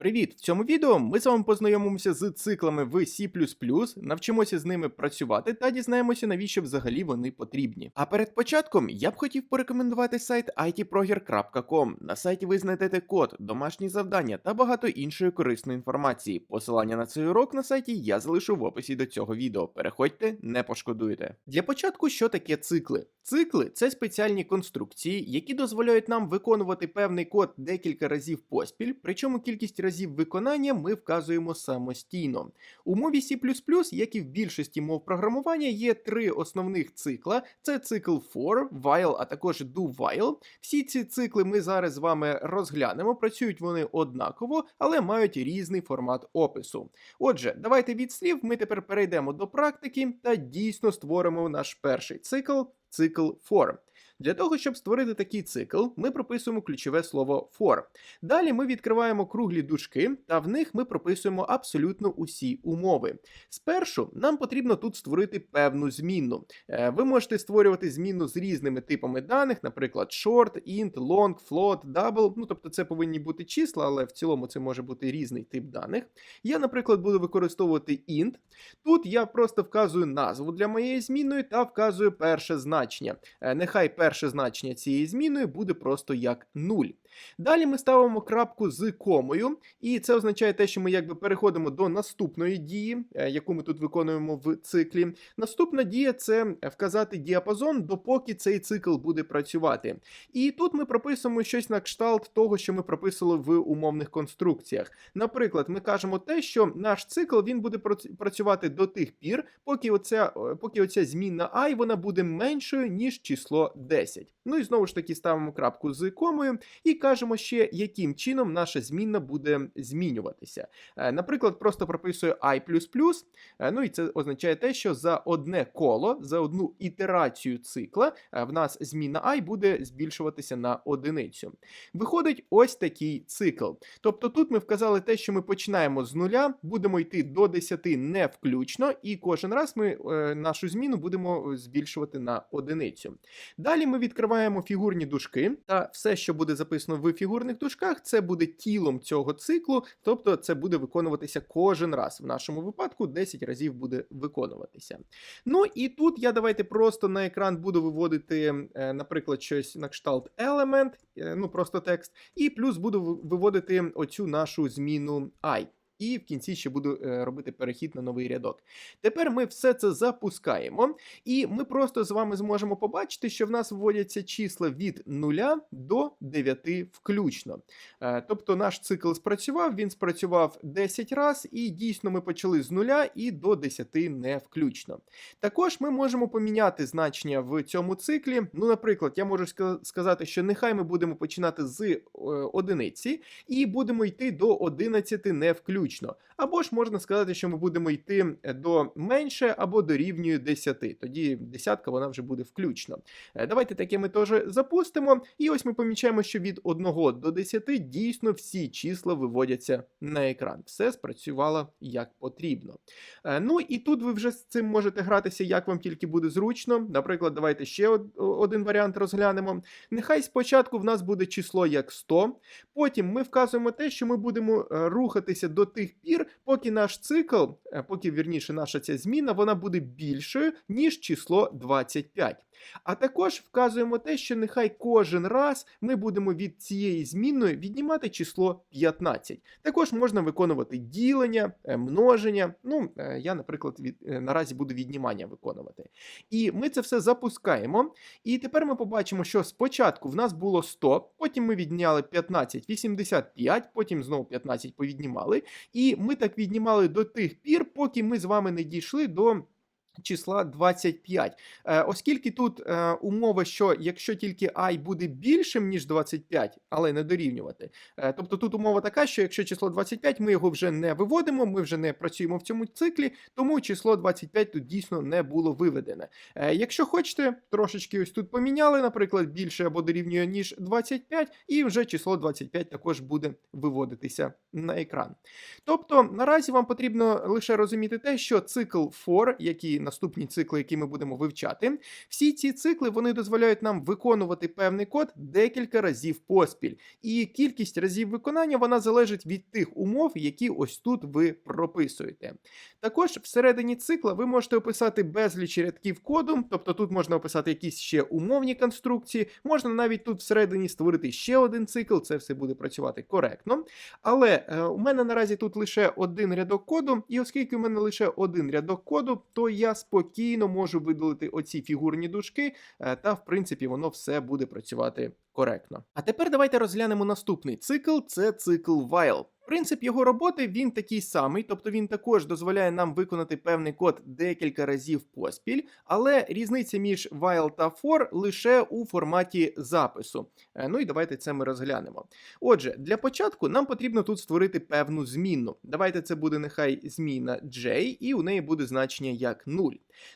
Привіт! В цьому відео ми з вами познайомимося з циклами в C++, навчимося з ними працювати та дізнаємося, навіщо взагалі вони потрібні. А перед початком я б хотів порекомендувати сайт itproger.com. На сайті ви знайдете код, домашні завдання та багато іншої корисної інформації. Посилання на цей урок на сайті я залишу в описі до цього відео. Переходьте, не пошкодуєте. Для початку, що таке цикли? Цикли це спеціальні конструкції, які дозволяють нам виконувати певний код декілька разів поспіль, причому кількість разів виконання ми вказуємо самостійно. У мові C++, як і в більшості мов програмування, є три основних цикла: це цикл for, while, а також do while. Всі ці цикли ми зараз з вами розглянемо. Працюють вони однаково, але мають різний формат опису. Отже, давайте від слів ми тепер перейдемо до практики та дійсно створимо наш перший цикл цикл for. Для того, щоб створити такий цикл, ми прописуємо ключове слово for. Далі ми відкриваємо круглі дужки, та в них ми прописуємо абсолютно усі умови. Спершу нам потрібно тут створити певну змінну. Е, Ви можете створювати змінну з різними типами даних, наприклад, short, int, long, float, double. Ну тобто це повинні бути числа, але в цілому це може бути різний тип даних. Я, наприклад, буду використовувати int. Тут я просто вказую назву для моєї змінної та вказую перше значення. Е, Нехай перше значення цієї зміни буде просто як 0. Далі ми ставимо крапку з комою, і це означає те, що ми якби переходимо до наступної дії, е, яку ми тут виконуємо в циклі. Наступна дія це вказати діапазон, допоки цей цикл буде працювати. І тут ми прописуємо щось на кшталт того, що ми прописали в умовних конструкціях. Наприклад, ми кажемо те, що наш цикл він буде працювати до тих пір, поки оця, поки оця змінна і вона буде меншою, ніж число 10. Ну і знову ж таки ставимо крапку з комою і кажемо ще, яким чином наша змінна буде змінюватися. Е, Наприклад, просто прописую i++, е, ну і це означає те, що за одне коло, за одну ітерацію цикла е, в нас змінна і буде збільшуватися на одиницю. Виходить ось такий цикл. Тобто тут ми вказали те, що ми починаємо з нуля, будемо йти до 10 не включно, і кожен раз ми нашу зміну будемо збільшувати на одиницю. Далі ми відкриваємо фігурні дужки, та все, що буде записано в фігурних дужках, це буде тілом цього циклу, тобто це буде виконуватися кожен раз. В нашому випадку 10 разів буде виконуватися. Ну і тут я давайте просто на екран буду виводити, е, наприклад, щось на кшталт element, е, ну просто текст, і плюс буду виводити оцю нашу зміну i. І в кінці ще буду е, робити перехід на новий рядок. Тепер ми все це запускаємо, і ми просто з вами зможемо побачити, що в нас вводяться числа від 0 до 9 включно. Е, Тобто наш цикл спрацював, він спрацював 10 раз, і дійсно ми почали з 0 і до 10 не включно. Також ми можемо поміняти значення в цьому циклі. Ну, наприклад, я можу сказати, що нехай ми будемо починати з е, одиниці і будемо йти до 11 не включно. Або ж можна сказати, що ми будемо йти е, до менше або дорівнює 10. Тоді десятка вона вже буде включно. Е, Давайте таке ми теж запустимо. І ось ми помічаємо, що від 1 до 10 дійсно всі числа виводяться на екран. Все спрацювало як потрібно. Е, Ну і тут ви вже з цим можете гратися, як вам тільки буде зручно. Наприклад, давайте ще один варіант розглянемо. Нехай спочатку в нас буде число як 100, потім ми вказуємо те, що ми будемо рухатися до тих пір, поки наш цикл, е, поки вірніше наша ця зміна, вона буде більшою, ніж число 25. А також вказуємо те, що нехай кожен раз ми будемо від цієї змінної віднімати число 15. Також можна виконувати ділення, е, множення. Ну, е, я, наприклад, від, е, наразі буду віднімання виконувати. І ми це все запускаємо. І тепер ми побачимо, що спочатку в нас було 100, потім ми відняли 15, 85, потім знову 15 повіднімали. І ми так віднімали до тих пір, поки ми з вами не дійшли до. Числа 25. Е, оскільки тут е, умова, що якщо тільки і буде більшим, ніж 25, але не дорівнювати. Е, тобто тут умова така, що якщо число 25, ми його вже не виводимо, ми вже не працюємо в цьому циклі, тому число 25 тут дійсно не було виведене. Якщо хочете, трошечки ось тут поміняли, наприклад, більше або дорівнює, ніж 25, і вже число 25 також буде виводитися на екран. Тобто, наразі вам потрібно лише розуміти те, що цикл for, який наступні цикли, які ми будемо вивчати. Всі ці цикли вони дозволяють нам виконувати певний код декілька разів поспіль. І кількість разів виконання вона залежить від тих умов, які ось тут ви прописуєте. Також всередині цикла ви можете описати безліч рядків коду, тобто тут можна описати якісь ще умовні конструкції, можна навіть тут всередині створити ще один цикл, це все буде працювати коректно. Але е, у мене наразі тут лише один рядок коду, і оскільки у мене лише один рядок коду, то я спокійно можу видалити оці фігурні дужки, е, та в принципі воно все буде працювати коректно. А тепер давайте розглянемо наступний цикл: це цикл while. Принцип його роботи він такий самий, тобто він також дозволяє нам виконати певний код декілька разів поспіль, але різниця між while та for лише у форматі запису. Е, Ну і давайте це ми розглянемо. Отже, для початку нам потрібно тут створити певну змінну. Давайте це буде нехай зміна J, і у неї буде значення як 0.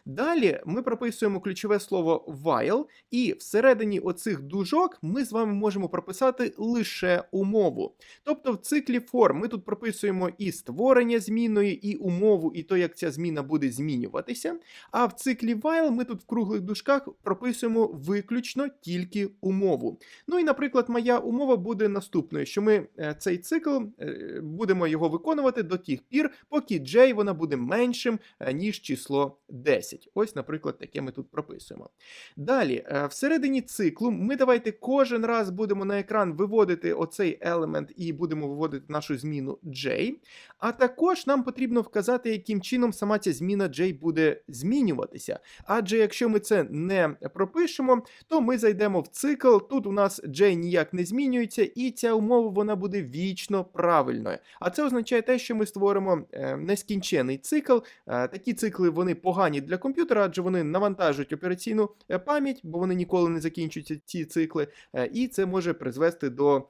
Далі ми прописуємо ключове слово while, і всередині оцих дужок ми з вами можемо прописати лише умову. Тобто в циклі for ми тут прописуємо і створення змінної, і умову, і то, як ця зміна буде змінюватися. А в циклі while ми тут в круглих дужках прописуємо виключно тільки умову. Ну і, наприклад, моя умова буде наступною: що ми е, цей цикл е, будемо його виконувати до тих пір, поки j вона буде меншим, е, ніж число 10. Ось, наприклад, таке ми тут прописуємо. Далі, е, всередині циклу, ми давайте кожен раз будемо на екран виводити оцей елемент і будемо виводити нашу зміну j. А також нам потрібно вказати, яким чином сама ця зміна j буде змінюватися. Адже якщо ми це не пропишемо, то ми зайдемо в цикл. Тут у нас j ніяк не змінюється, і ця умова вона буде вічно правильною. А це означає те, що ми створимо е, нескінчений цикл. Е, Такі цикли вони погані для комп'ютера, адже вони навантажують операційну е, пам'ять, бо вони ніколи не закінчуються ці цикли, е, і це може призвести до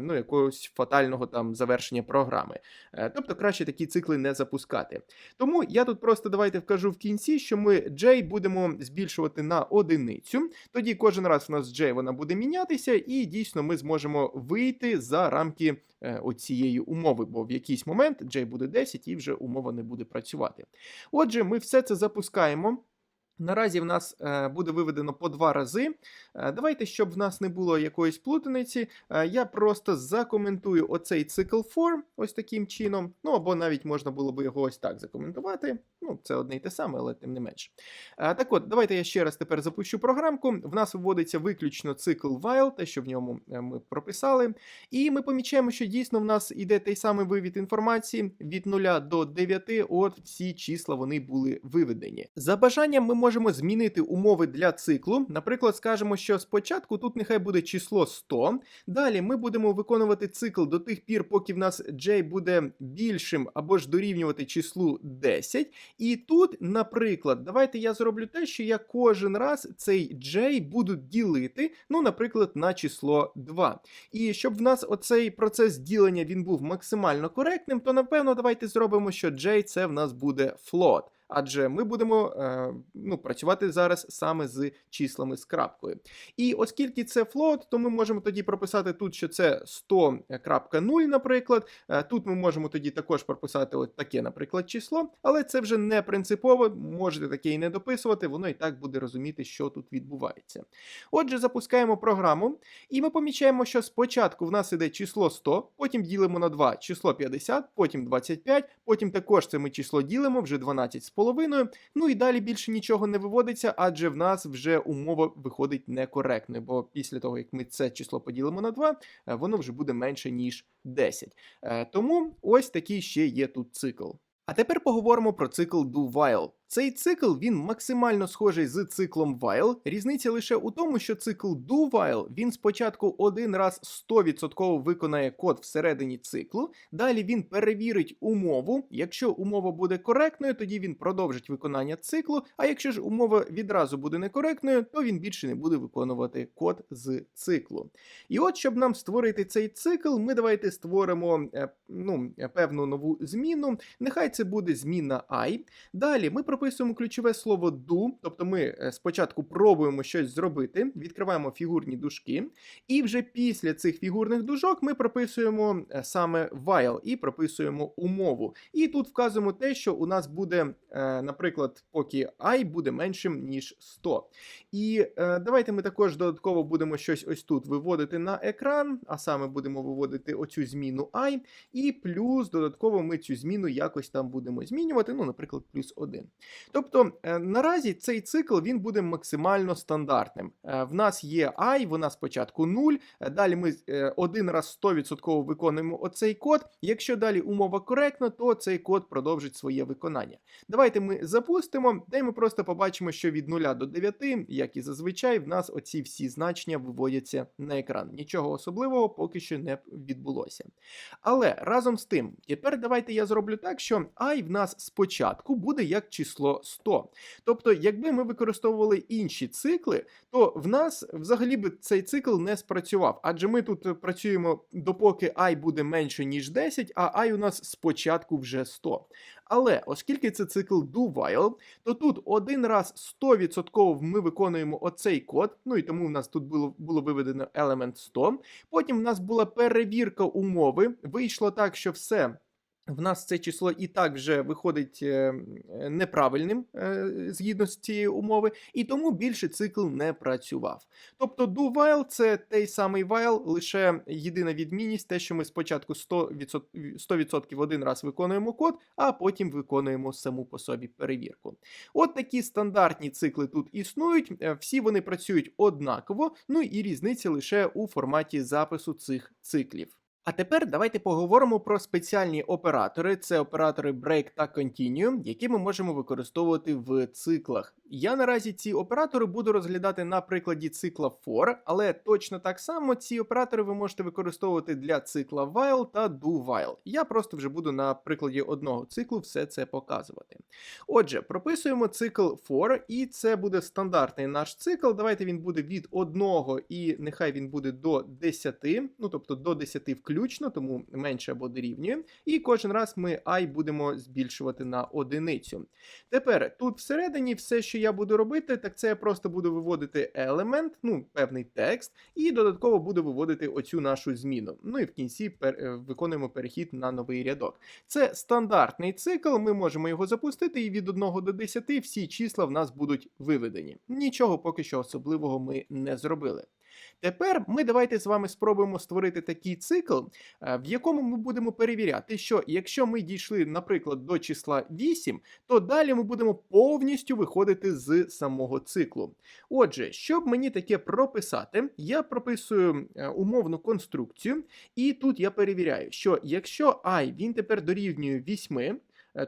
ну, якогось фатального там завершення програми. Е, Тобто краще такі цикли не запускати. Тому я тут просто давайте вкажу в кінці, що ми J будемо збільшувати на одиницю. Тоді кожен раз у нас J вона буде мінятися, і дійсно ми зможемо вийти за рамки е, оцієї умови, бо в якийсь момент J буде 10 і вже умова не буде працювати. Отже, ми все це запускаємо. Наразі в нас е, буде виведено по два рази. Е, давайте, щоб в нас не було якоїсь плутаниці, е, я просто закоментую оцей цикл форм ось таким чином. Ну або навіть можна було би його ось так закоментувати. Ну, це одне й те саме, але тим не менш. Е, так от, давайте я ще раз тепер запущу програмку. В нас вводиться виключно цикл while, те, що в ньому е, ми прописали. І ми помічаємо, що дійсно в нас іде той самий вивід інформації від 0 до 9. От всі числа вони були виведені. За бажанням ми можемо змінити умови для циклу. Наприклад, скажемо, що спочатку тут нехай буде число 100. Далі ми будемо виконувати цикл до тих пір, поки в нас j буде більшим або ж дорівнювати числу 10. І тут, наприклад, давайте я зроблю те, що я кожен раз цей j буду ділити, ну, наприклад, на число 2. І щоб в нас оцей процес ділення він був максимально коректним, то напевно давайте зробимо, що j це в нас буде float. Адже ми будемо е, ну, працювати зараз саме з числами з крапкою. І оскільки це float, то ми можемо тоді прописати тут, що це 100.0, наприклад. Е, Тут ми можемо тоді також прописати от таке, наприклад, число, але це вже не принципово, можете таке і не дописувати, воно і так буде розуміти, що тут відбувається. Отже, запускаємо програму, і ми помічаємо, що спочатку в нас іде число 100, потім ділимо на 2 число 50, потім 25, потім також це ми число ділимо, вже 12 з половиною. Ну і далі більше нічого не виводиться, адже в нас вже умова виходить некоректною, бо після того, як ми це число поділимо на 2, е, воно вже буде менше, ніж 10. Е, Тому ось такий ще є тут цикл. А тепер поговоримо про цикл do while. Цей цикл він максимально схожий з циклом while. Різниця лише у тому, що цикл do while він спочатку один раз 100% виконає код всередині циклу. Далі він перевірить умову. Якщо умова буде коректною, тоді він продовжить виконання циклу. А якщо ж умова відразу буде некоректною, то він більше не буде виконувати код з циклу. І от, щоб нам створити цей цикл, ми давайте створимо е, ну, певну нову зміну. Нехай це буде зміна i. Далі ми пропонуємо прописуємо ключове слово do, тобто ми е, спочатку пробуємо щось зробити, відкриваємо фігурні дужки, і вже після цих фігурних дужок ми прописуємо е, саме while і прописуємо умову. І тут вказуємо те, що у нас буде, е, наприклад, поки і буде меншим, ніж 100. І давайте ми також додатково будемо щось ось тут виводити на екран, а саме будемо виводити оцю зміну i, і плюс додатково ми цю зміну якось там будемо змінювати, ну, наприклад, плюс 1. Тобто е, наразі цей цикл він буде максимально стандартним. Е, в нас є i, вона спочатку 0, е, далі ми один раз 100% виконуємо оцей код. Якщо далі умова коректна, то цей код продовжить своє виконання. Давайте ми запустимо, де ми просто побачимо, що від 0 до 9, як і зазвичай, в нас оці всі значення виводяться на екран. Нічого особливого поки що не відбулося. Але разом з тим, тепер давайте я зроблю так, що і в нас спочатку буде як число 100. Тобто, якби ми використовували інші цикли, то в нас взагалі би цей цикл не спрацював. Адже ми тут працюємо допоки і буде менше, ніж 10, а і у нас спочатку вже 100. Але оскільки це цикл do while, то тут один раз 100% ми виконуємо оцей код, ну і тому в нас тут було, було виведено елемент 100. Потім в нас була перевірка умови. Вийшло так, що все. В нас це число і так вже виходить е, неправильним е, згідно з цієї умови, і тому більше цикл не працював. Тобто do while це той самий while, лише єдина відмінність, те, що ми спочатку 100%, 100% один раз виконуємо код, а потім виконуємо саму по собі перевірку. От такі стандартні цикли тут існують, е, всі вони працюють однаково, ну і різниця лише у форматі запису цих циклів. А тепер давайте поговоримо про спеціальні оператори. Це оператори break та continue, які ми можемо використовувати в циклах. Я наразі ці оператори буду розглядати на прикладі цикла for, але точно так само ці оператори ви можете використовувати для цикла while та do while. Я просто вже буду на прикладі одного циклу все це показувати. Отже, прописуємо цикл for, і це буде стандартний наш цикл. Давайте він буде від 1 і нехай він буде до 10, ну тобто до 10 включно, тому менше або дорівнює. І кожен раз ми і будемо збільшувати на одиницю. Тепер тут всередині все, що я буду робити, так це я просто буду виводити елемент, ну, певний текст, і додатково буду виводити оцю нашу зміну. Ну і в кінці пер... е, виконуємо перехід на новий рядок. Це стандартний цикл, ми можемо його запустити, і від 1 до 10 всі числа в нас будуть виведені. Нічого поки що особливого ми не зробили. Тепер ми давайте з вами спробуємо створити такий цикл, е, в якому ми будемо перевіряти, що якщо ми дійшли, наприклад, до числа 8, то далі ми будемо повністю виходити з самого циклу. Отже, щоб мені таке прописати, я прописую е, умовну конструкцію, і тут я перевіряю, що якщо і він тепер дорівнює 8, е,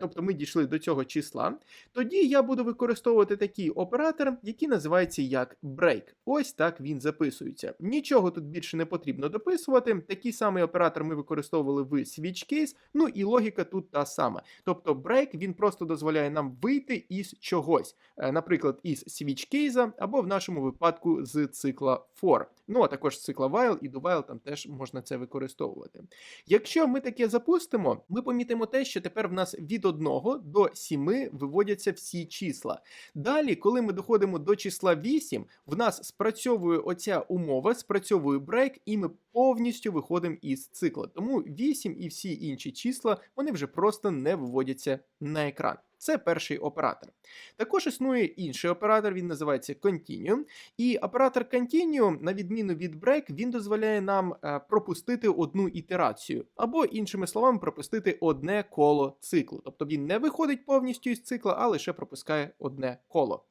Тобто ми дійшли до цього числа, тоді я буду використовувати такий оператор, який називається як break. Ось так він записується. Нічого тут більше не потрібно дописувати. Такий самий оператор ми використовували в switch case, ну і логіка тут та сама. Тобто break він просто дозволяє нам вийти із чогось, Е, наприклад, із switch case, або в нашому випадку з цикла for. Ну а також з цикла while і do while там теж можна це використовувати. Якщо ми таке запустимо, ми помітимо те, що тепер в нас від 1 до 7 виводяться всі числа. Далі, коли ми доходимо до числа 8, в нас спрацьовує оця умова, спрацьовує брейк, і ми повністю виходимо із цикла. Тому 8 і всі інші числа вони вже просто не виводяться на екран. Це перший оператор. Також існує інший оператор, він називається Continue. І оператор Continue, на відміну від Break, він дозволяє нам е, пропустити одну ітерацію, або, іншими словами, пропустити одне коло циклу. Тобто він не виходить повністю із цикла, а лише пропускає одне коло.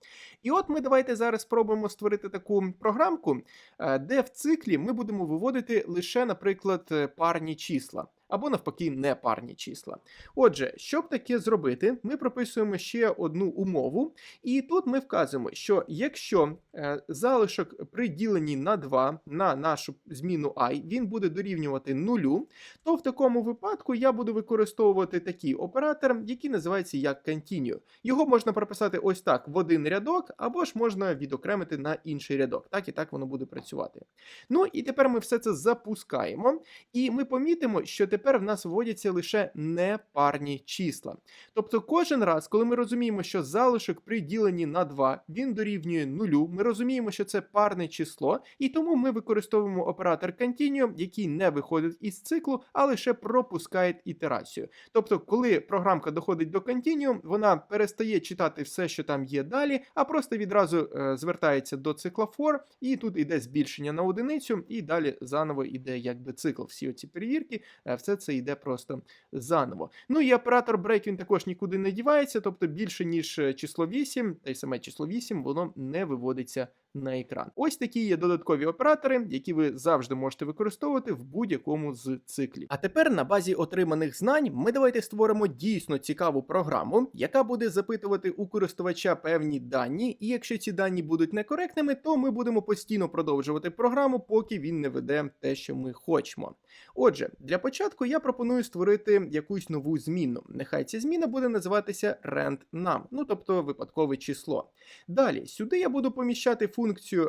І от ми давайте зараз спробуємо створити таку програмку, е, де в циклі ми будемо виводити лише, наприклад, е, парні числа. Або навпаки, непарні числа. Отже, щоб таке зробити, ми прописуємо ще одну умову, і тут ми вказуємо, що якщо е, залишок при діленні на 2 на нашу зміну i, він буде дорівнювати нулю, то в такому випадку я буду використовувати такий оператор, який називається як continue. Його можна прописати ось так в один рядок, або ж можна відокремити на інший рядок. Так і так воно буде працювати. Ну і тепер ми все це запускаємо, і ми помітимо, що тепер. Тепер в нас вводяться лише непарні числа. Тобто кожен раз, коли ми розуміємо, що залишок при діленні на 2 він дорівнює нулю, ми розуміємо, що це парне число, і тому ми використовуємо оператор Continuum, який не виходить із циклу, а лише пропускає ітерацію. Тобто, коли програмка доходить до Continuum, вона перестає читати все, що там є далі, а просто відразу е, звертається до цикла for, і тут іде збільшення на одиницю, і далі заново йде якби цикл. Всі оці перевірки, е, все це йде просто заново. Ну і оператор break він також нікуди не дівається, тобто більше ніж е, число 8, та й саме число 8, воно не виводиться на екран. Ось такі є додаткові оператори, які ви завжди можете використовувати в будь-якому з циклів. А тепер на базі отриманих знань ми давайте створимо дійсно цікаву програму, яка буде запитувати у користувача певні дані, і якщо ці дані будуть некоректними, то ми будемо постійно продовжувати програму, поки він не веде те, що ми хочемо. Отже, для початку я пропоную створити якусь нову зміну. Нехай ця зміна буде називатися randNum, ну тобто випадкове число. Далі сюди я буду поміщати функцію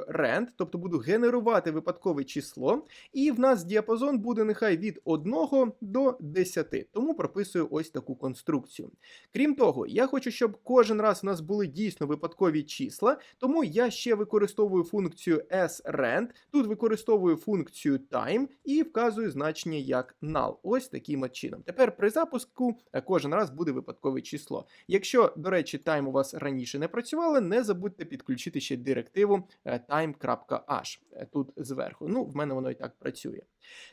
rand, тобто буду генерувати випадкове число, і в нас діапазон буде нехай від 1 до 10. Тому прописую ось таку конструкцію. Крім того, я хочу, щоб кожен раз у нас були дійсно випадкові числа, тому я ще використовую функцію sRand, тут використовую функцію time і вказую значення як null. Ось таким чином. Тепер при запуску кожен раз буде випадкове число. Якщо, до речі, time у вас раніше не працювало, не забудьте підключити ще директиву е, time.h е, тут зверху. Ну, в мене воно і так працює.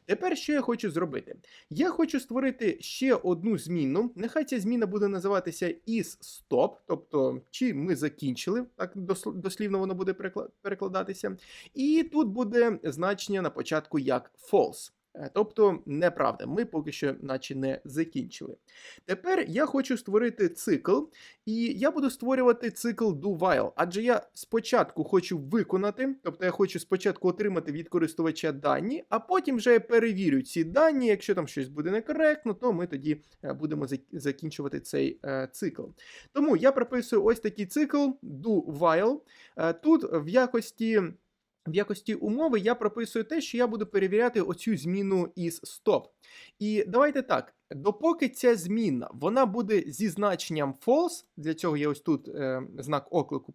Тепер що я хочу зробити? Я хочу створити ще одну зміну. Нехай ця зміна буде називатися isStop, тобто чи ми закінчили, так дослівно воно буде перекладатися. І тут буде значення на початку як false. Е, тобто неправда, ми поки що наче не закінчили. Тепер я хочу створити цикл, і я буду створювати цикл do while, адже я спочатку хочу виконати, тобто я хочу спочатку отримати від користувача дані, а потім вже я перевірю ці дані. Якщо там щось буде некоректно, то ми тоді е, будемо закінчувати цей е, цикл. Тому я прописую ось такий цикл do while. Тут в якості. В якості умови я прописую те, що я буду перевіряти оцю зміну із стоп. І давайте так. Допоки ця зміна вона буде зі значенням false, для цього я ось тут е, знак оклику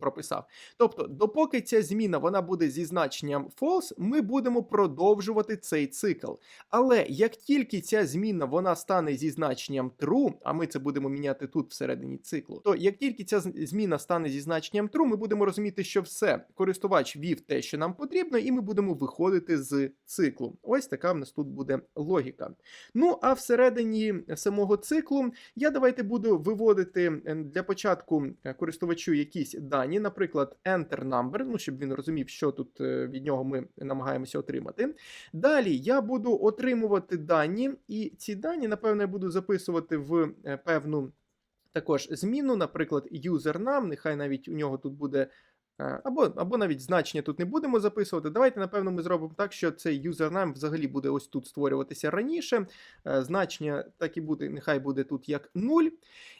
прописав. Тобто, допоки ця зміна вона буде зі значенням false, ми будемо продовжувати цей цикл. Але як тільки ця зміна вона стане зі значенням true, а ми це будемо міняти тут всередині циклу, то як тільки ця зміна стане зі значенням true, ми будемо розуміти, що все, користувач вів те, що нам потрібно, і ми будемо виходити з циклу. Ось така в нас тут буде логіка. Ну, а все всередині самого циклу я давайте буду виводити е, для початку е, користувачу якісь дані, наприклад, enter number, ну щоб він розумів, що тут е, від нього ми намагаємося отримати. Далі я буду отримувати дані, і ці дані, напевно, я буду записувати в певну також зміну, наприклад, username, нехай навіть у нього тут буде або або навіть значення тут не будемо записувати. Давайте, напевно, ми зробимо так, що цей юзернейм взагалі буде ось тут створюватися раніше. Е, значення так і буде, нехай буде тут як 0.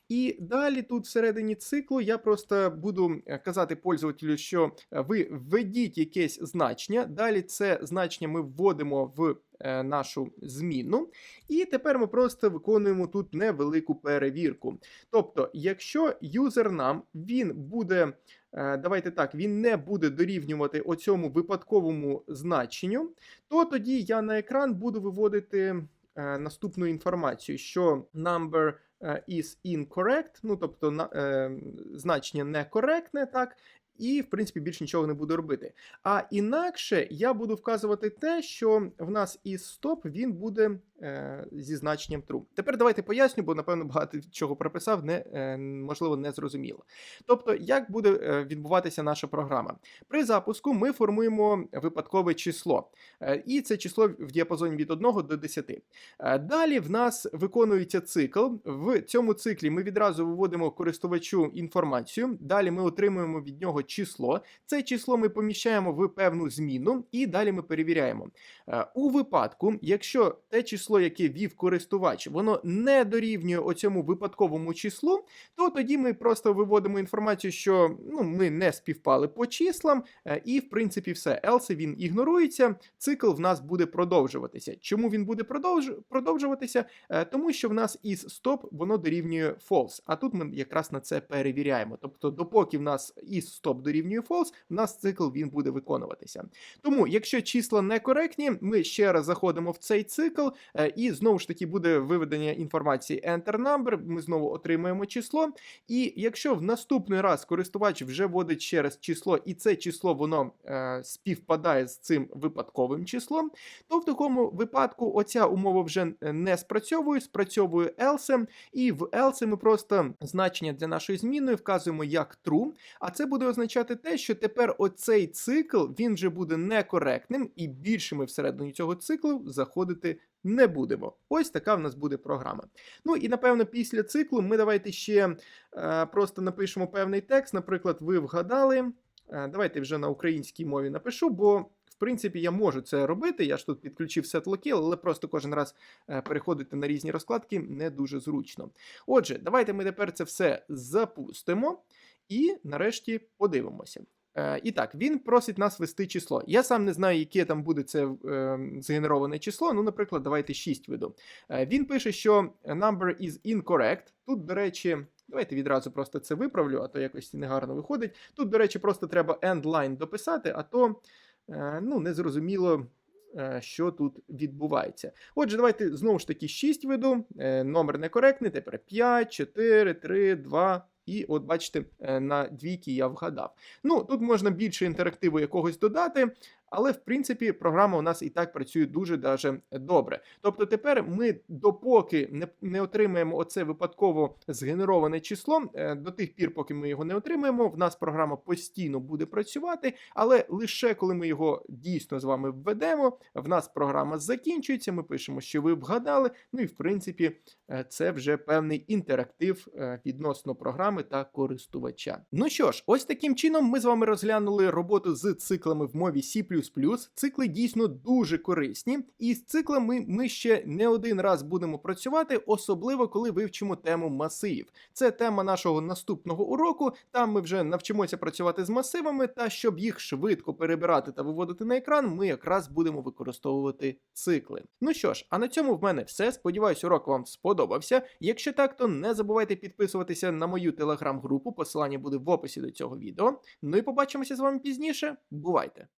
І далі тут всередині циклу я просто буду е, казати пользователю, що ви введіть якесь значення. Далі це значення ми вводимо в нашу зміну. І тепер ми просто виконуємо тут невелику перевірку. Тобто, якщо юзер нам він буде. Е, давайте так, він не буде дорівнювати оцьому випадковому значенню, то тоді я на екран буду виводити е, наступну інформацію, що number е, is incorrect, ну тобто значення некоректне, так, і, в принципі, більше нічого не буду робити. А інакше я буду вказувати те, що в нас із стоп він буде зі значенням true. Тепер давайте поясню, бо, напевно, багато чого прописав, не, е, можливо, не зрозуміло. Тобто, як буде е, відбуватися наша програма? При запуску ми формуємо випадкове число, е, і це число в діапазоні від 1 до 10. Е, далі в нас виконується цикл. В цьому циклі ми відразу виводимо користувачу інформацію, далі ми отримуємо від нього число. Це число ми поміщаємо в певну зміну, і далі ми перевіряємо. Е, у випадку, якщо те число число, яке вів користувач, воно не дорівнює оцьому випадковому числу, то тоді ми просто виводимо інформацію, що ну, ми не співпали по числам, е, і в принципі все. Else він ігнорується, цикл в нас буде продовжуватися. Чому він буде продовж... продовжуватися? Е, Тому що в нас із стоп воно дорівнює false. А тут ми якраз на це перевіряємо. Тобто, допоки в нас із стоп дорівнює false, в нас цикл він буде виконуватися. Тому, якщо числа некоректні, ми ще раз заходимо в цей цикл, і знову ж таки буде виведення інформації Enter Number. Ми знову отримуємо число. І якщо в наступний раз користувач вже вводить ще раз число, і це число воно е, співпадає з цим випадковим числом, то в такому випадку оця умова вже е, не спрацьовує, спрацьовує else, і в else ми просто значення для нашої зміни вказуємо як true, а це буде означати те, що тепер оцей цикл він вже буде некоректним, і більше ми всередині цього циклу заходити не будемо. Ось така в нас буде програма. Ну і напевно після циклу ми давайте ще е, просто напишемо певний текст. Наприклад, ви вгадали. Е, давайте вже на українській мові напишу, бо в принципі я можу це робити. Я ж тут підключив setlockill, але просто кожен раз е, переходити на різні розкладки не дуже зручно. Отже, давайте ми тепер це все запустимо і нарешті подивимося. Е, І так, він просить нас ввести число. Я сам не знаю, яке там буде це е, згенероване число. Ну, наприклад, давайте 6 веду. Е, Він пише, що number is incorrect. Тут, до речі, давайте відразу просто це виправлю, а то якось негарно виходить. Тут, до речі, просто треба end дописати, а то е, ну, незрозуміло. е, Що тут відбувається? Отже, давайте знову ж таки 6 веду. Е, Номер некоректний. Тепер 5, 4, 3, 2. І от бачите, е, на двійки я вгадав. Ну, тут можна більше інтерактиву якогось додати, але в принципі програма у нас і так працює дуже даже добре. Тобто тепер ми, допоки не, не отримаємо оце випадково згенероване число, е, до тих пір, поки ми його не отримаємо, в нас програма постійно буде працювати, але лише коли ми його дійсно з вами введемо, в нас програма закінчується. Ми пишемо, що ви вгадали. Ну і в принципі, е, це вже певний інтерактив е, відносно програми та користувача. Ну що ж, ось таким чином ми з вами розглянули роботу з циклами в мові C++. Цикли дійсно дуже корисні, і з циклами ми ще не один раз будемо працювати, особливо коли вивчимо тему масивів. Це тема нашого наступного уроку. Там ми вже навчимося працювати з масивами, та щоб їх швидко перебирати та виводити на екран, ми якраз будемо використовувати цикли. Ну що ж, а на цьому в мене все. Сподіваюсь, урок вам сподобався. Якщо так, то не забувайте підписуватися на мою телеграм-групу. Посилання буде в описі до цього відео. Ну і побачимося з вами пізніше. Бувайте!